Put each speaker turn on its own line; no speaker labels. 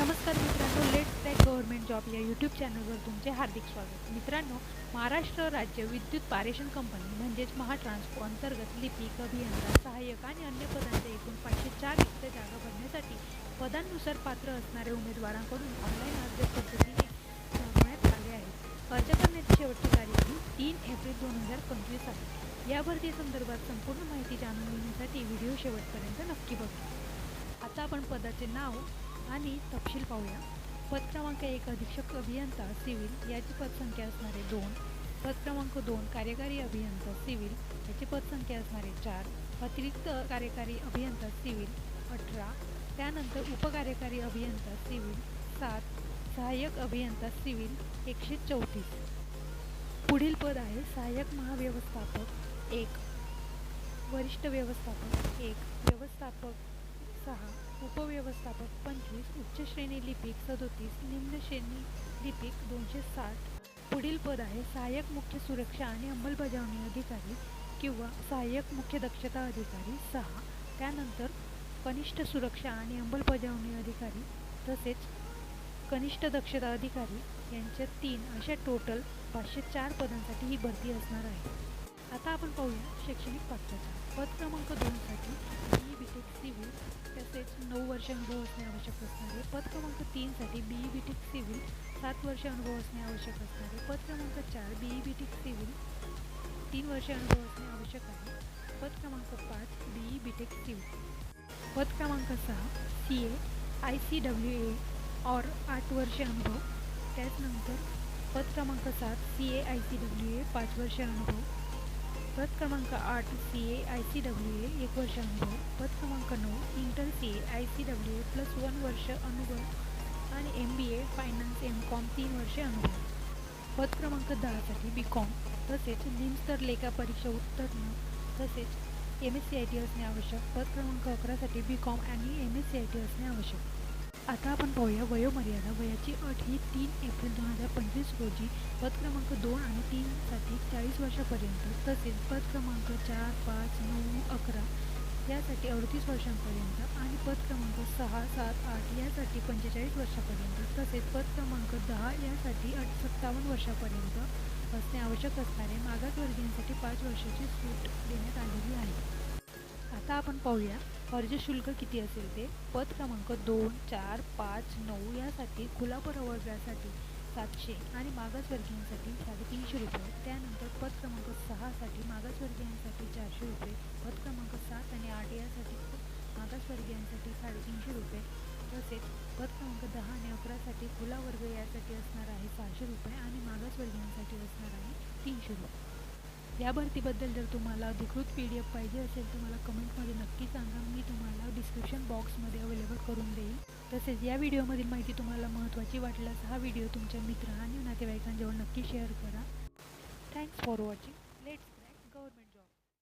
नमस्कार मित्रांनो let crack government job या यूट्यूब चॅनलवर तुमचे हार्दिक स्वागत. मित्रांनो महाराष्ट्र राज्य विद्युत पारेषण कंपनी म्हणजेच महाट्रान्सको अंतर्गत लिपिक अभियंता सहाय्यक आणि अन्य पदांच्या एकूण पाचशे चार रिक्त जागा भरण्यासाठी पदांनुसार पात्र असणाऱ्या उमेदवारांकडून ऑनलाईन अर्ज पद्धतीने नोंदवण्यात आले आहे अर्ज करण्याची शेवटची तारीख ही तीन एप्रिल दोन हजार पंचवीस आहे. या भरतीसंदर्भात संपूर्ण माहिती जाणून घेण्यासाठी व्हिडिओ शेवटपर्यंत नक्की बघा. आता आपण पदाचे नाव आणि तपशील पाहूया. पद क्रमांक एक अधीक्षक अभियंता सिव्हिल याची पदसंख्या असणारे दोन. पद क्रमांक दोन कार्यकारी अभियंता सिव्हिल याची पदसंख्या असणारे चार. अतिरिक्त कार्यकारी अभियंता सिव्हिल अठरा. त्यानंतर उपकार्यकारी अभियंता सिव्हिल सात. सहाय्यक अभियंता सिव्हिल एकशे चौतीस. पुढील पद आहे सहाय्यक महाव्यवस्थापक एक. वरिष्ठ व्यवस्थापक एक. व्यवस्थापक सहा उपव्यवस्थापक पंचवीस उच्च श्रेणी लिपिक सदोतीस निम्न श्रेणी लिपिक दोनशे साठ. पुढील पद आहे सहाय्यक मुख्य सुरक्षा आणि अंमलबजावणी अधिकारी किंवा सहाय्यक मुख्य दक्षता अधिकारी सहा. त्यानंतर कनिष्ठ सुरक्षा आणि अंमलबजावणी अधिकारी तसेच कनिष्ठ दक्षता अधिकारी यांच्या तीन अशा टोटल पाचशे चार पदांसाठी ही भरती असणार आहे. आता आपण पाहूया शैक्षणिक पात्रता पद क्रमांक दोनसाठी बी बी टेक सिव्हिल तसेच नऊ वर्ष अनुभव असणे आवश्यक असणारे. पद क्रमांक तीनसाठी B E B Tech civil सात वर्ष अनुभव असणे आवश्यक असणारे. पद क्रमांक चार B E B Tech civil तीन वर्ष अनुभव असणे आवश्यक आहे. पद क्रमांक पाच B E B Tech civil पद क्रमांक सहा C A I C W A और आठ वर्ष अनुभव. त्याचनंतर पद क्रमांक सात C A I C W A पाच वर्ष अनुभव. पद क्रमांक आठ C A I C W A एक वर्ष अनुभव. पद क्रमांक नऊ inter C A I C W A plus one वर्ष अनुभव आणि M B A finance M Com तीन वर्ष अनुभव. पद क्रमांक दहासाठी बी कॉम तसेच निमस्तर लेखा परीक्षा उत्तीर्ण तसेच M S C I T असणे आवश्यक. पद क्रमांक अकरासाठी बी कॉम आणि M S C I T असणे आवश्यक. आता आपण पाहूया वयोमर्यादा. वयाची अट ही तीन एप्रिल दोन हजार पंचवीस रोजी पद क्रमांक दोन आणि तीनसाठी चाळीस वर्षापर्यंत तसेच पद क्रमांक चार पाच नऊ अकरा यासाठी अडतीस वर्षांपर्यंत आणि पद क्रमांक सहा सात आठ यासाठी पंचेचाळीस वर्षापर्यंत तसेच पद क्रमांक दहा यासाठी अठ सत्तावन्न वर्षापर्यंत असणे आवश्यक असणारे. मागासवर्गीयांसाठी पाच वर्षाची सूट देण्यात आलेली आहे. आता आपण पाहूया अर्ज शुल्क किती असेल ते? पद क्रमांक दोन चार पाच नऊ यासाठी खुला प्रवर्गासाठी सातशे आणि मागासवर्गीयांसाठी साडेतीनशे रुपये. त्यानंतर पद क्रमांक सहासाठी मागासवर्गीयांसाठी चारशे रुपये पद क्रमांक सात आणि आठ यासाठी मागासवर्गीयांसाठी साडेतीनशे रुपये. तसेच पद क्रमांक दहा आणि अकरासाठी खुला वर्ग यासाठी असणार आहे सहाशे रुपये आणि मागासवर्गीयांसाठी असणार आहे तीनशे रुपये. या भरतीबद्दल जर तुम्हाला अधिकृत पी डी एफ पाहिजे असेल तर मला कमेंटमध्ये नक्की सांगा. डिस्क्रिप्शन बॉक्समध्ये अवेलेबल करून देईल. तसेच या व्हिडिओमधील माहिती तुम्हाला महत्त्वाची वाटल्यास हा व्हिडिओ तुमच्या मित्र आणि नातेवाईकांजवळ नक्की शेअर करा. Thanks for watching let's